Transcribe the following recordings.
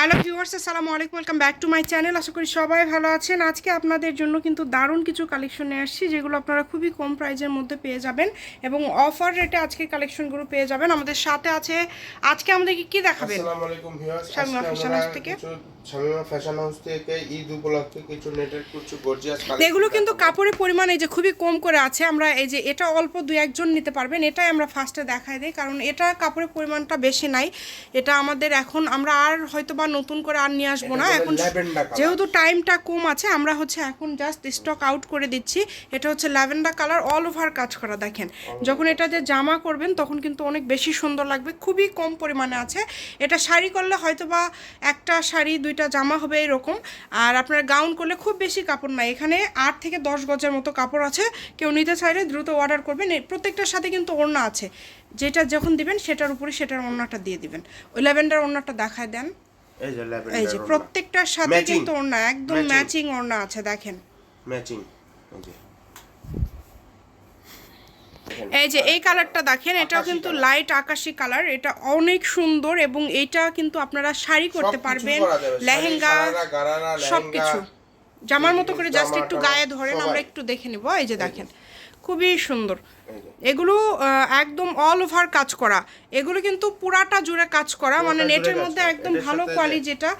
Hello viewers আসসালামু আলাইকুম welcome back to my channel. আশা করি সবাই ভালো আছেন। আজকে আপনাদের জন্য কিন্তু দারুণ কিছু কালেকশন নিয়ে আসছি যেগুলো আপনারা খুবই কম প্রাইজের মধ্যে পেয়ে যাবেন এবং অফার রেটে আজকে কালেকশনগুলো পেয়ে যাবেন। আমাদের সাথে আছে আজকে আমাদেরকে কি দেখাবেন? আসসালামু আলাইকুম ভিউয়ার্স থেকে। শামিমা ফ্যাশন হাউস থেকে ঈদ উপলক্ষে কিছু নেটের কিছু গর্জিয়াস এগুলো কিন্তু কাপড়ের পরিমাণ এই যে খুবই কম করে আছে আমরা এই যে এটা অল্প দু একজন নিতে পারবেন এটাই আমরা ফার্স্টে দেখাই দিই কারণ এটা কাপড়ের পরিমাণটা বেশি নাই এটা আমাদের এখন আমরা আর হয়তো বা নতুন করে আর নিয়ে আসব না এখন যেহেতু টাইমটা কম আছে আমরা হচ্ছে এখন জাস্ট স্টক আউট করে দিচ্ছি এটা হচ্ছে ল্যাভেন্ডার কালার অল ওভার কাজ করা দেখেন। যখন এটা যে জামা করবেন তখন কিন্তু অনেক বেশি সুন্দর লাগবে খুবই কম পরিমাণে আছে এটা শাড়ি করলে হয়তো বা একটা শাড়ি দুইটা জামা হবে এরকম। আর আপনার গাউন করলে খুব বেশি কাপড় নাই। এখানে আট থেকে দশ গজের মতো কাপড় আছে। কেউ নিতে চাইলে দ্রুত অর্ডার করবেন। প্রত্যেকটার সাথে কিন্তু ওড়না আছে। যেটা যখন দিবেন সেটার উপরে সেটার ওড়নাটা দিয়ে দিবেন। ওই ল্যাভেন্ডার ওড়নাটা দেখায় দেন। এই যে প্রত্যেকটার সাথে কিন্তু ওড়না একদম ম্যাচিং ওড়না আছে দেখেন। ম্যাচিং এই যে এই কালারটা দেখেন এটাও কিন্তু লাইট আকাশি কালার এটা অনেক সুন্দর এবং এটা কিন্তু আপনারা শাড়ি করতে পারবেন। লেহেঙ্গা সবকিছু। জামার মতো করে জাস্ট একটু গায়ে ধরেন আমরা একটু দেখে নিব। এই যে দেখেন খুবই সুন্দর। এগুলো একদম অল ওভার কাজ করা। এগুলো কিন্তু পুরাটা জুড়ে কাজ করা মানে নেটের মধ্যে একদম ভালো কোয়ালিটি যেটা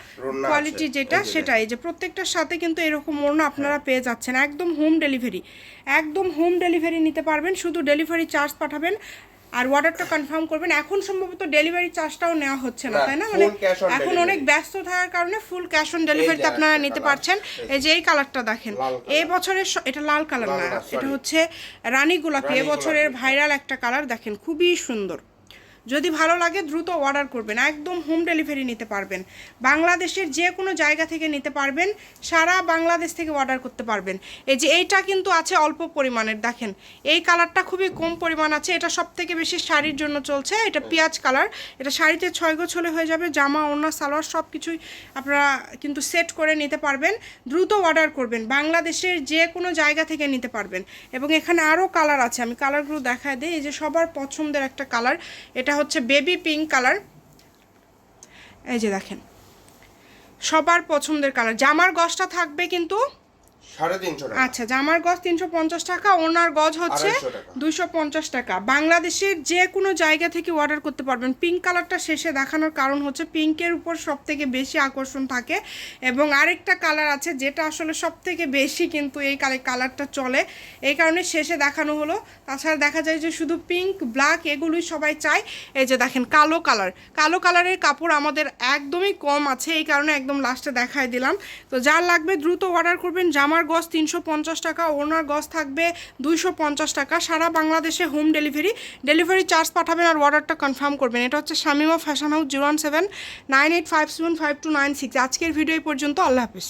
কোয়ালিটি যেটা এই যে সেটাই। যে প্রত্যেকটার সাথে কিন্তু এরকম ওড়না আপনারা পেয়ে যাচ্ছেন। একদম হোম ডেলিভারি একদম হোম ডেলিভারি নিতে পারবেন। শুধু ডেলিভারি চার্জ পাঠাবেন। আর অর্ডারটা কনফার্ম করবেন এখন সম্ভবত ডেলিভারি চার্জটাও নেওয়া হচ্ছে না তাই না? মানে এখন অনেক ব্যস্ত থাকার কারণে ফুল ক্যাশ অন ডেলিভারিতে আপনারা নিতে পারছেন। এই যে এই কালারটা দেখেন এই বছরের এটা লাল কালার না এটা হচ্ছে রানী গোলাপি এবছরের ভাইরাল একটা কালার দেখেন খুবই সুন্দর। যদি ভালো লাগে দ্রুত অর্ডার করবেন, একদম হোম ডেলিভারি নিতে পারবেন। বাংলাদেশের যে কোনো জায়গা থেকে নিতে পারবেন, সারা বাংলাদেশ থেকে অর্ডার করতে পারবেন। এই যে এইটা কিন্তু আছে অল্প পরিমাণের, দেখেন, এই কালারটা খুবই কম পরিমাণ আছে, এটা সব থেকে বেশি শাড়ির জন্য চলছে, এটা পেঁয়াজ কালার এটা শাড়িতে ছয় গোছ হলে হয়ে যাবে, জামা, ওড়না, সালোয়ার সব কিছুই আপনারা কিন্তু সেট করে নিতে পারবেন, দ্রুত অর্ডার করবেন, বাংলাদেশের যে কোনো জায়গা থেকে নিতে পারবেন। এবং এখানে আরও কালার আছে, আমি কালারগুলো দেখায় দিই, এই যে সবার পছন্দের একটা কালার এটা হচ্ছে বেবি পিঙ্ক কালার। এই যে দেখেন সবার পছন্দের কালার। জামার গসটা থাকবে কিন্তু আচ্ছা জামার গজ তিনশো পঞ্চাশ টাকা ওনার গজ হচ্ছে দুইশো পঞ্চাশ টাকা। বাংলাদেশের যে কোনো জায়গা থেকে অর্ডার করতে পারবেন। পিঙ্ক কালারটা শেষে দেখানোর কারণ হচ্ছে পিঙ্কের উপর সব থেকে বেশি আকর্ষণ থাকে এবং আরেকটা কালার আছে যেটা আসলে সব থেকে বেশি কিন্তু এই কালারটা চলে। এই কারণে শেষে দেখানো হলো। তাছাড়া দেখা যায় যে শুধু পিঙ্ক ব্ল্যাক এগুলোই সবাই চায়। এই যে দেখেন কালো কালার কালো কালারের কাপড় আমাদের একদমই কম আছে। এই কারণে একদম লাস্টে দেখায় দিলাম। তো যার লাগবে দ্রুত অর্ডার করবেন। জামার গজ তিনশো পঞ্চাশ টাকা, ওনার গজ থাকবে দুইশো পঞ্চাশ টাকা। সারা বাংলাদেশে হোম ডেলিভারি ডেলিভারি চার্জ পাঠাবেন আর অর্ডারটা কনফার্ম করবেন। এটা হচ্ছে Shamima fashion house zero one seven nine eight five seven five two nine six আজকের ভিডিও পর্যন্ত, আল্লাহ হাফিজ।